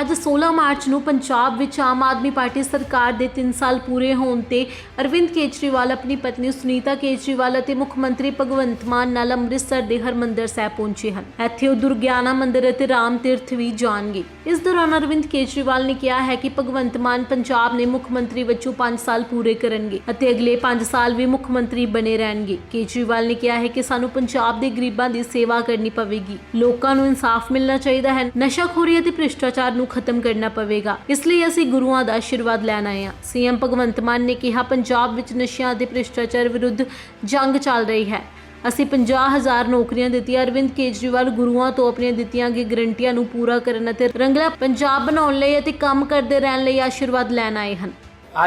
ਅੱਜ 16 ਮਾਰਚ ਨੂੰ ਪੰਜਾਬ ਵਿੱਚ ਆਮ ਆਦਮੀ ਪਾਰਟੀ ਸਰਕਾਰ ਦੇ 3 ਸਾਲ ਪੂਰੇ ਹੋਣ ਤੇ ਅਰਵਿੰਦ ਕੇਜਰੀਵਾਲ ਆਪਣੀ ਪਤਨੀ ਸੁਨੀਤਾ ਕੇਜਰੀਵਾਲ ਅਤੇ ਮੁੱਖ ਮੰਤਰੀ ਭਗਵੰਤ ਮਾਨ ਨਾਲ ਅੰਮ੍ਰਿਤਸਰ ਦੇ ਹਰਮੰਦਰ ਸਾਹਿਬ ਪਹੁੰਚੇ ਹਨ। ਇੱਥੇ ਉਹ ਦੁਰਗਿਆਨਾ ਮੰਦਿਰ ਅਤੇ ਰਾਮ ਤੀਰਥ ਵੀ ਜਾਣਗੇ। ਇਸ ਦੌਰਾਨ ਅਰਵਿੰਦ ਕੇਜਰੀਵਾਲ ਨੇ ਕਿਹਾ ਹੈ ਕਿ ਭਗਵੰਤ ਮਾਨ ਪੰਜਾਬ ਨੇ ਮੁੱਖ ਮੰਤਰੀ ਵਜੋਂ 5 ਸਾਲ ਪੂਰੇ ਕਰਨਗੇ ਅਤੇ ਅਗਲੇ 5 ਸਾਲ ਵੀ ਮੁੱਖ ਮੰਤਰੀ ਬਣੇ ਰਹਿਣਗੇ। ਕੇਜਰੀਵਾਲ ਨੇ ਕਿਹਾ ਹੈ ਕਿ ਸਾਨੂੰ ਪੰਜਾਬ ਦੇ ਗਰੀਬਾਂ ਦੀ ਸੇਵਾ ਕਰਨੀ ਪਵੇਗੀ। ਲੋਕਾਂ ਨੂੰ ਇਨਸਾਫ ਮਿਲਣਾ ਚਾਹੀਦਾ ਹੈ। ਨਸ਼ਾਖੋਰੀ ਅਤੇ ਭ੍ਰਿਸ਼ਟਾਚਾਰ ਨੂੰ ਖਤਮ ਕਰਨਾ ਪਵੇਗਾ। ਇਸ ਲਈ ਅਸੀਂ ਗੁਰੂਆਂ ਦਾ ਆਸ਼ੀਰਵਾਦ ਲੈਣ ਆਏ ਹਾਂ। ਸੀਐਮ ਭਗਵੰਤ ਮਾਨ ਨੇ ਕਿਹਾ, ਪੰਜਾਬ ਵਿੱਚ ਨਸ਼ਿਆਂ ਅਤੇ ਭ੍ਰਿਸ਼ਟਾਚਾਰ ਵਿਰੁੱਧ ਜੰਗ ਚੱਲ ਰਹੀ ਹੈ। ਅਸੀਂ 50000 ਨੌਕਰੀਆਂ ਦਿੱਤੀਆਂ। ਅਰਵਿੰਦ ਕੇਜਰੀਵਾਲ ਗੁਰੂਆਂ ਤੋਂ ਆਪਣੀਆਂ ਦਿੱਤੀਆਂ ਗਈ ਗਰੰਟੀਆਂ ਨੂੰ ਪੂਰਾ ਕਰਨ ਅਤੇ ਰੰਗਲਾ ਪੰਜਾਬ ਬਣਾਉਣ ਲਈ ਅਤੇ ਕੰਮ ਕਰਦੇ ਰਹਿਣ ਲਈ ਆਸ਼ੀਰਵਾਦ ਲੈਣ ਆਏ ਹਨ।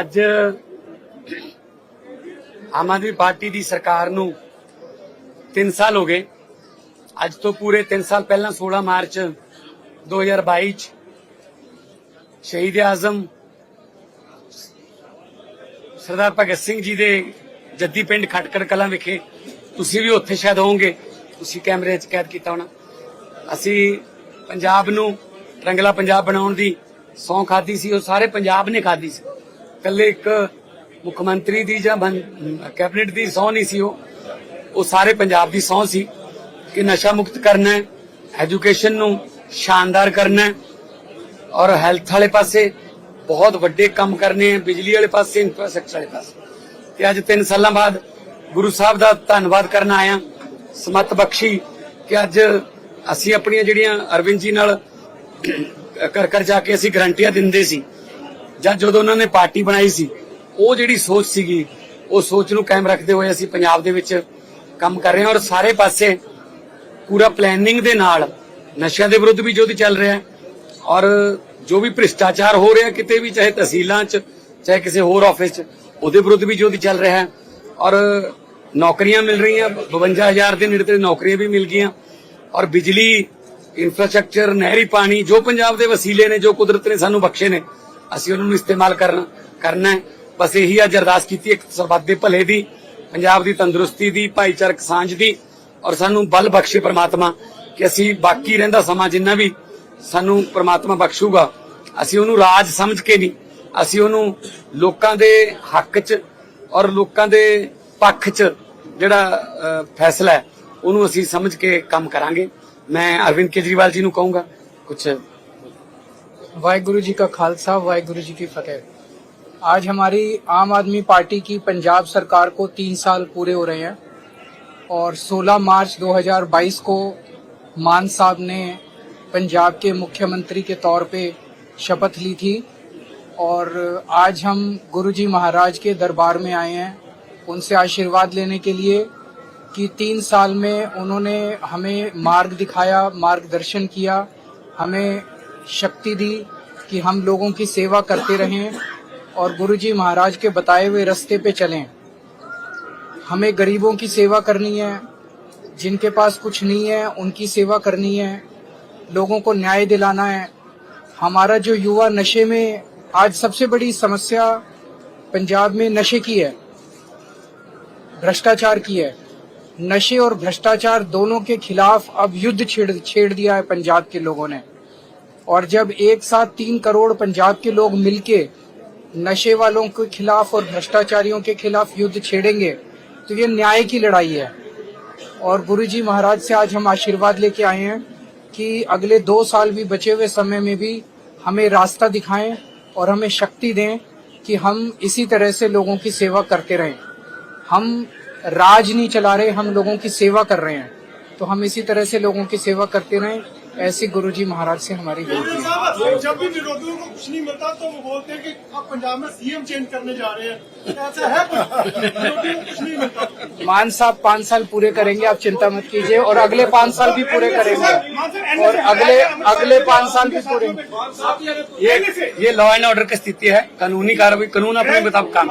ਅੱਜ ਆਮ ਆਦਮੀ ਪਾਰਟੀ ਦੀ ਸਰਕਾਰ ਨੂੰ 3 ਸਾਲ ਹੋ ਗਏ। ਅੱਜ ਤੋਂ ਪੂਰੇ 3 ਸਾਲ ਪਹਿਲਾਂ 16 ਮਾਰਚ 2022 ਚ ਸ਼ਹੀਦ ਆਜ਼ਮ, ਸਰਦਾਰ ਭਗਤ ਸਿੰਘ ਜੀ ਦੇ ਜੱਦੀ ਪਿੰਡ ਖਟਕੜ ਕਲਾਂ ਵਿਖੇ, ਤੁਸੀਂ ਵੀ ਉੱਥੇ ਸ਼ਾਇਦ ਹੋਵੋਗੇ। ਤੁਸੀਂ ਕੈਮਰੇ 'ਚ ਕੈਦ ਕੀਤਾ ਹੋਣਾ। ਅਸੀਂ ਪੰਜਾਬ ਨੂੰ ਰੰਗਲਾ ਪੰਜਾਬ ਬਣਾਉਣ ਦੀ ਸੌਂ ਖਾਦੀ ਸੀ, ਉਹ ਸਾਰੇ ਪੰਜਾਬ ਨੇ ਖਾਦੀ ਸੀ। ਇਕੱਲੇ ਇੱਕ ਮੁੱਖ ਮੰਤਰੀ ਦੀ ਜਾਂ ਕੈਬਨਿਟ ਦੀ ਸੌਂ ਨਹੀਂ ਸੀ ਉਹ। ਉਹ ਸਾਰੇ ਪੰਜਾਬ ਦੀ ਸੌਂ ਸੀ ਕਿ ਨਸ਼ਾ ਮੁਕਤ ਕਰਨਾ ਹੈ, ਐਜੂਕੇਸ਼ਨ ਨੂੰ ਸ਼ਾਨਦਾਰ ਕਰਨਾ ਹੈ। ਔਰ ਹੈਲਥ ਵਾਲੇ ਪਾਸੇ ਬਹੁਤ ਵੱਡੇ ਕੰਮ ਕਰਨੇ ਆ, ਬਿਜਲੀ ਵਾਲੇ ਪਾਸੇ ਇਨਫਰਾਸਟ੍ਰਕਚਰ ਵਾਲੇ ਪਾਸੇ। ਤੇ ਅੱਜ 3 ਸਾਲਾਂ ਬਾਅਦ ਗੁਰੂ ਸਾਹਿਬ ਦਾ ਧੰਨਵਾਦ ਕਰਨ ਆਇਆ ਸਮਤ ਬਖਸ਼ੀ ਕਿ ਅੱਜ ਅਸੀਂ ਆਪਣੀਆਂ ਜਿਹੜੀਆਂ ਅਰਵਿੰਦ ਜੀ ਨਾਲ ਕਰ ਕਰ ਜਾ ਕੇ ਅਸੀਂ ਗਰੰਟੀਆਂ ਦਿੰਦੇ ਸੀ। ਜਾਂ ਜਦੋਂ ਉਹਨਾਂ ਨੇ ਪਾਰਟੀ ਬਣਾਈ ਸੀ, ਉਹ ਜਿਹੜੀ ਸੋਚ ਸੀਗੀ, ਉਹ ਸੋਚ ਨੂੰ ਕਾਇਮ ਰੱਖਦੇ ਹੋਏ ਅਸੀਂ ਪੰਜਾਬ ਦੇ ਵਿੱਚ ਕੰਮ ਕਰ ਰਹੇ ਹਾਂ। ਔਰ ਸਾਰੇ ਪਾਸੇ ਪੂਰਾ ਪਲੈਨਿੰਗ ਦੇ ਨਾਲ ਨਸ਼ਿਆਂ ਦੇ ਵਿਰੁੱਧ ਵੀ ਜੋ ਚੱਲ ਰਿਹਾ ਹੈ ਔਰ ਜੋ ਵੀ ਭ੍ਰਿਸ਼ਟਾਚਾਰ ਹੋ ਰਿਹਾ ਕਿਤੇ ਵੀ, ਚਾਹੇ ਤਹਿਸੀਲਾਂ 'ਚ, ਚਾਹੇ ਕਿਸੇ ਹੋਰ ਆਫਿਸ 'ਚ, ਉਹਦੇ ਵਿਰੁੱਧ ਵੀ ਜੋ ਚੱਲ ਰਿਹਾ ਹੈ। ਔਰ ਨੌਕਰੀਆਂ ਮਿਲ ਰਹੀਆਂ 52000 ਦੇ ਨੇੜੇ ਤੇ ਨੌਕਰੀਆਂ ਵੀ ਮਿਲ ਗਈਆਂ। ਔਰ ਬਿਜਲੀ ਇਨਫਰਾਸਟ੍ਰਕਚਰ ਨਹਿਰੀ ਪਾਣੀ, ਜੋ ਪੰਜਾਬ ਦੇ ਵਸੀਲੇ ਨੇ, ਜੋ ਕੁਦਰਤ ਨੇ ਸਾਨੂੰ ਬਖਸ਼ੇ ਨੇ, ਅਸੀਂ ਉਹਨਾਂ ਨੂੰ ਇਸਤੇਮਾਲ ਕਰਨਾ ਕਰਨਾ ਹੈ। ਬਸ ਇਹੀ ਅੱਜ ਅਰਦਾਸ ਕੀਤੀ ਇੱਕ ਸਰਬੱਤ ਦੇ ਭਲੇ ਦੀ, ਪੰਜਾਬ ਦੀ ਤੰਦਰੁਸਤੀ ਦੀ, ਭਾਈਚਾਰਕ ਸਾਂਝ ਦੀ, ਔਰ ਸਾਨੂੰ ਬਲ ਬਖਸ਼ੇ ਪ੍ਰਮਾਤਮਾ, ਕਿ ਅਸੀਂ ਬਾਕੀ ਰਹਿੰਦਾ ਸਮਾਂ ਜਿੰਨਾ ਵੀ ਸਾਨੂੰ ਪ੍ਰਮਾਤਮਾ ਬਖਸ਼ੂਗਾ ਅਸੀਂ ਉਹਨੂੰ ਰਾਜ ਸਮਝ ਕੇ ਨਹੀਂ ਅਸੀਂ ਉਹਨੂੰ ਲੋਕਾਂ ਦੇ ਹੱਕ 'ਚ ਔਰ ਲੋਕਾਂ ਦੇ ਪੱਖ 'ਚ ਜਿਹੜਾ ਅ, ਫੈਸਲਾ ਹੈ ਉਹਨੂੰ ਅਸੀਂ ਸਮਝ ਕੇ ਕੰਮ ਕਰਾਂਗੇ ਮੈਂ ਅਰਵਿੰਦ ਕੇਜਰੀਵਾਲ ਜੀ ਨੂੰ ਕਹੂੰਗਾ ਕੁਝ वाहिगुरु जी का खालसा वाहिगुरु जी की फतेह आज हमारी आम आदमी पार्टी की पंजाब सरकार को तीन साल पूरे हो रहे हैं और 16 मार्च 2022 को मान साहब ने पंजाब के मुख्यमंत्री के तौर पे शपथ ली थी और आज हम गुरु जी महाराज के दरबार में आए हैं उनसे आशीर्वाद लेने के लिए कि तीन साल में उन्होंने हमें मार्ग दिखाया, मार्गदर्शन किया, हमें शक्ति दी कि हम लोगों की सेवा करते रहें और गुरु जी महाराज के बताए हुए रास्ते पे चलें। हमें गरीबों की सेवा करनी है, जिनके पास कुछ नहीं है, उनकी सेवा करनी है। लोगों को न्याय दिलाना है। हमारा जो युवा नशे में, आज सबसे बड़ी समस्या पंजाब में नशे की है, भ्रष्टाचार की है। नशे और भ्रष्टाचार दोनों के खिलाफ अब युद्ध छेड़ छेड़ दिया है पंजाब के लोगों ने। और जब एक साथ तीन करोड़ पंजाब के लोग मिलके नशे वालों के खिलाफ और भ्रष्टाचारियों के खिलाफ युद्ध छेड़ेंगे तो ये न्याय की लड़ाई है। और गुरु जी महाराज से आज हम आशीर्वाद लेके आए हैं। कि अगले दो साल भी बचे हुए समय में भी हमें रास्ता दिखाएँ और हमें शक्ति दें कि हम इसी तरह से लोगों की सेवा करते रहें। हम राज नहीं चला रहे, हम लोगों की सेवा कर रहे हैं। तो हम इसी तरह से लोगों की सेवा करते रहें ऐसी गुरु जी महाराज से हमारी विनती जब भी विरोधियों को कुछ नहीं मिलता तो वो बोलते हैं कि अब पंजाब में सीएम चेंज करने जा रहे हैं। ऐसा है कुछ? नहीं मिलता। मान साहब पाँच साल पूरे करेंगे आप चिंता मत कीजिए और अगले पाँच साल भी पूरे करेंगे। और अगले अगले पाँच साल भी पूरे ये ये लॉ एंड ऑर्डर की स्थिति है कानूनी कार्रवाई कानून अपने मुताबिक काम